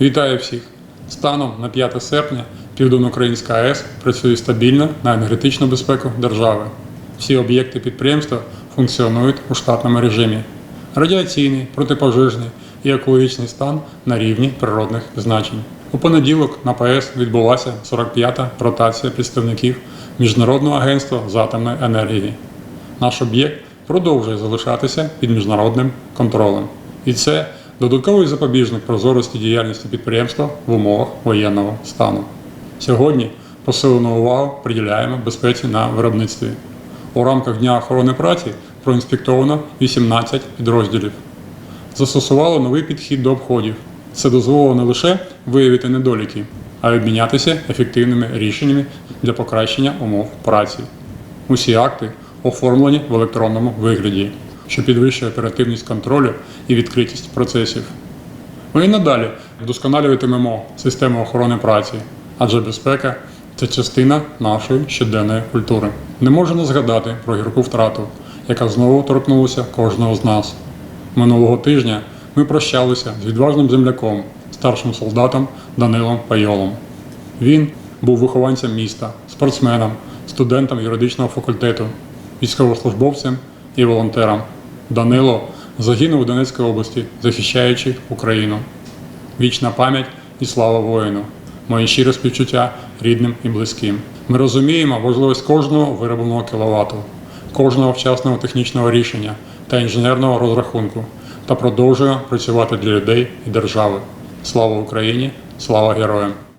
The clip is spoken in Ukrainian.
Вітаю всіх! Станом на 5 серпня Південноукраїнська АЕС працює стабільно на енергетичну безпеку держави. Всі об'єкти підприємства функціонують у штатному режимі. Радіаційний, протипожежний і екологічний стан на рівні природних значень. У понеділок на ПАЕС відбулася 45-та ротація представників Міжнародного агентства з атомної енергії. Наш об'єкт продовжує залишатися під міжнародним контролем. І це додатковий запобіжник прозорості діяльності підприємства в умовах воєнного стану. Сьогодні посилену увагу приділяємо безпеці на виробництві. У рамках Дня охорони праці проінспектовано 18 підрозділів. Застосувало новий підхід до обходів. Це дозволило не лише виявити недоліки, а й обмінятися ефективними рішеннями для покращення умов праці. Усі акти оформлені в електронному вигляді, що підвищує оперативність контролю і відкритість процесів. Ми і надалі вдосконалюватимемо систему охорони праці, адже безпека це частина нашої щоденної культури. Не можу не згадати про гірку втрату, яка знову торкнулася кожного з нас. Минулого тижня ми прощалися з відважним земляком, старшим солдатом Данилом Пайолом. Він був вихованцем міста, спортсменом, студентом юридичного факультету, військовослужбовцем і волонтером. Данило загинув у Донецькій області, захищаючи Україну. Вічна пам'ять і слава воїну. Мої щире співчуття рідним і близьким. Ми розуміємо важливість кожного виробленого кіловату, кожного вчасного технічного рішення та інженерного розрахунку та продовжуємо працювати для людей і держави. Слава Україні! Слава героям!